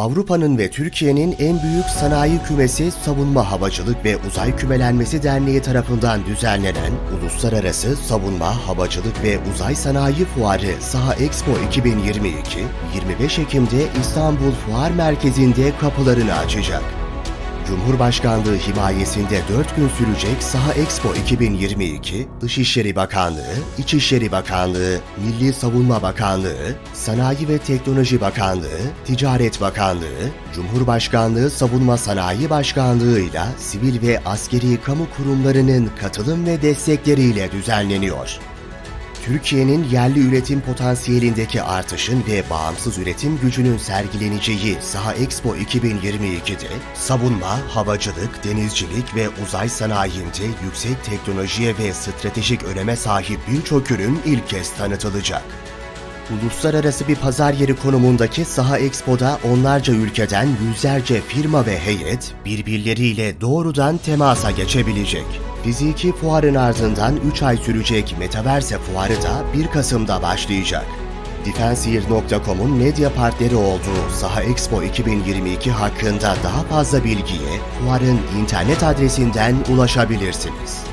Avrupa'nın ve Türkiye'nin en büyük sanayi kümesi Savunma Havacılık ve Uzay Kümelenmesi Derneği tarafından düzenlenen Uluslararası Savunma, Havacılık ve Uzay Sanayi Fuarı Saha Expo 2022, 25 Ekim'de İstanbul Fuar Merkezi'nde kapılarını açacak. Cumhurbaşkanlığı himayesinde 4 gün sürecek Saha Expo 2022, Dışişleri Bakanlığı, İçişleri Bakanlığı, Milli Savunma Bakanlığı, Sanayi ve Teknoloji Bakanlığı, Ticaret Bakanlığı, Cumhurbaşkanlığı Savunma Sanayi Başkanlığı ile sivil ve askeri kamu kurumlarının katılım ve destekleriyle düzenleniyor. Türkiye'nin yerli üretim potansiyelindeki artışın ve bağımsız üretim gücünün sergileneceği Saha Expo 2022'de savunma, havacılık, denizcilik ve uzay sanayinde yüksek teknolojiye ve stratejik öneme sahip birçok ürün ilk kez tanıtılacak. Uluslararası bir pazar yeri konumundaki Saha Expo'da onlarca ülkeden yüzlerce firma ve heyet birbirleriyle doğrudan temasa geçebilecek. Fiziki fuarın ardından 3 ay sürecek Metaverse fuarı da 1 Kasım'da başlayacak. Defenseyear.com'un medya partneri olduğu Saha Expo 2022 hakkında daha fazla bilgiye fuarın internet adresinden ulaşabilirsiniz.